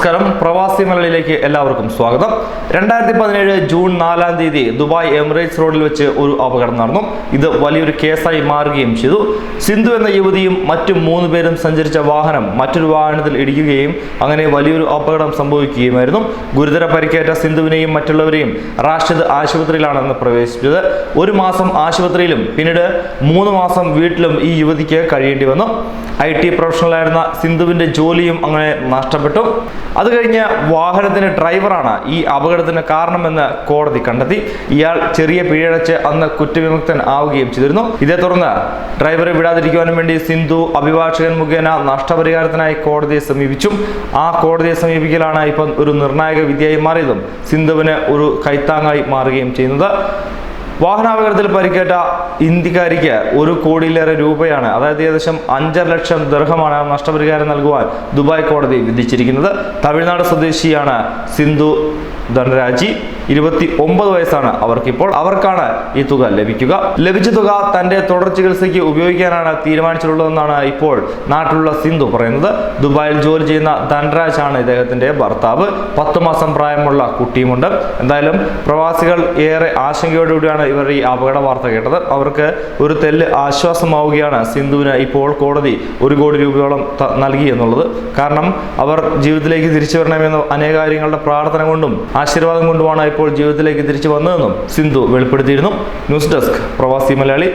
നമസ്കാരം. പ്രവാസി മലയാളിയിലേക്ക് എല്ലാവർക്കും സ്വാഗതം. രണ്ടായിരത്തി പതിനേഴ് ജൂൺ നാലാം തീയതി ദുബായ് എമിറേറ്റ്സ് റോഡിൽ വെച്ച് ഒരു അപകടം നടന്നു. ഇത് വലിയൊരു കേസായി മാറുകയും ചെയ്തു. സിന്ധു എന്ന യുവതിയും മറ്റു മൂന്ന് പേരും സഞ്ചരിച്ച വാഹനം മറ്റൊരു വാഹനത്തിൽ ഇടിക്കുകയും അങ്ങനെ വലിയൊരു അപകടം സംഭവിക്കുകയുമായിരുന്നു. ഗുരുതര പരിക്കേറ്റ സിന്ധുവിനെയും മറ്റുള്ളവരെയും റാഷിദ് ആശുപത്രിയിലാണ് അന്ന് പ്രവേശിച്ചത്. ഒരു മാസം ആശുപത്രിയിലും പിന്നീട് മൂന്ന് മാസം വീട്ടിലും ഈ യുവതിക്ക് കഴിയേണ്ടി വന്നു. ഐ ടി പ്രൊഫഷണലായിരുന്ന സിന്ധുവിന്റെ ജോലിയും അങ്ങനെ നഷ്ടപ്പെട്ടു. അത് കഴിഞ്ഞ് വാഹനത്തിന്റെ ഡ്രൈവറാണ് ഈ അപകടത്തിന് കാരണമെന്ന് കോടതി കണ്ടെത്തി. ഇയാൾ ചെറിയ പിഴയടച്ച് അന്ന് കുറ്റവിമുക്തൻ ആവുകയും ചെയ്തിരുന്നു. ഇതേ തുടർന്ന് ഡ്രൈവറെ വിടാതിരിക്കുവാനും വേണ്ടി സിന്ധു അഭിഭാഷകൻ മുഖേന നഷ്ടപരിഹാരത്തിനായി കോടതിയെ സമീപിച്ചു. ആ കോടതിയെ സമീപിക്കലാണ് ഇപ്പം ഒരു നിർണായക വിധിയായി മാറിയതും. സിന്ധുവിന് ഒരു കൈത്താങ്ങായി മാറുകയും ചെയ്യുന്നത്. വാഹനാപകടത്തിൽ പരിക്കേറ്റ ഇന്ത്യക്കാരിക്ക് ഒരു കോടിയിലേറെ രൂപയാണ് അതായത് ഏകദേശം അഞ്ചര ലക്ഷം ദർഹമാണ് നഷ്ടപരിഹാരം നൽകുവാൻ ദുബായ് കോടതി വിധിച്ചിരിക്കുന്നത്. തമിഴ്നാട് സ്വദേശിയാണ് സിന്ധു ധനരാജി ഇരുപത്തി ഒമ്പത് വയസ്സാണ് അവർക്കിപ്പോൾ. അവർക്കാണ് ഈ തുക ലഭിക്കുക. ലഭിച്ച തുക തന്റെ തുടർ ചികിത്സയ്ക്ക് ഉപയോഗിക്കാനാണ് തീരുമാനിച്ചിട്ടുള്ളതെന്നാണ് ഇപ്പോൾ നാട്ടിലുള്ള സിന്ധു പറയുന്നത്. ദുബായിൽ ജോലി ചെയ്യുന്ന ധനരാജ് ആണ് ഇദ്ദേഹത്തിന്റെ ഭർത്താവ്. പത്ത് മാസം പ്രായമുള്ള കുട്ടിയുമുണ്ട്. എന്തായാലും പ്രവാസികൾ ഏറെ ആശങ്കയോടുകൂടിയാണ് ഇവർ ഈ അപകട വാർത്ത കേട്ടത്. അവർക്ക് ഒരു തെല്ല് ആശ്വാസമാവുകയാണ് സിന്ധുവിന് ഇപ്പോൾ കോടതി ഒരു കോടി രൂപയോളം നൽകി എന്നുള്ളത്. കാരണം അവർ ജീവിതത്തിലേക്ക് തിരിച്ചു വരണമെന്ന് അനേകാര്യങ്ങളുടെ പ്രാർത്ഥന കൊണ്ടും ആശീർവാദം കൊണ്ടുമാണ് ഇപ്പോൾ ജീവിതത്തിലേക്ക് തിരിച്ചു വന്നതെന്നും സിന്ധു വെളിപ്പെടുത്തിയിരുന്നു. ന്യൂസ് ഡെസ്ക് പ്രവാസി മലയാളി.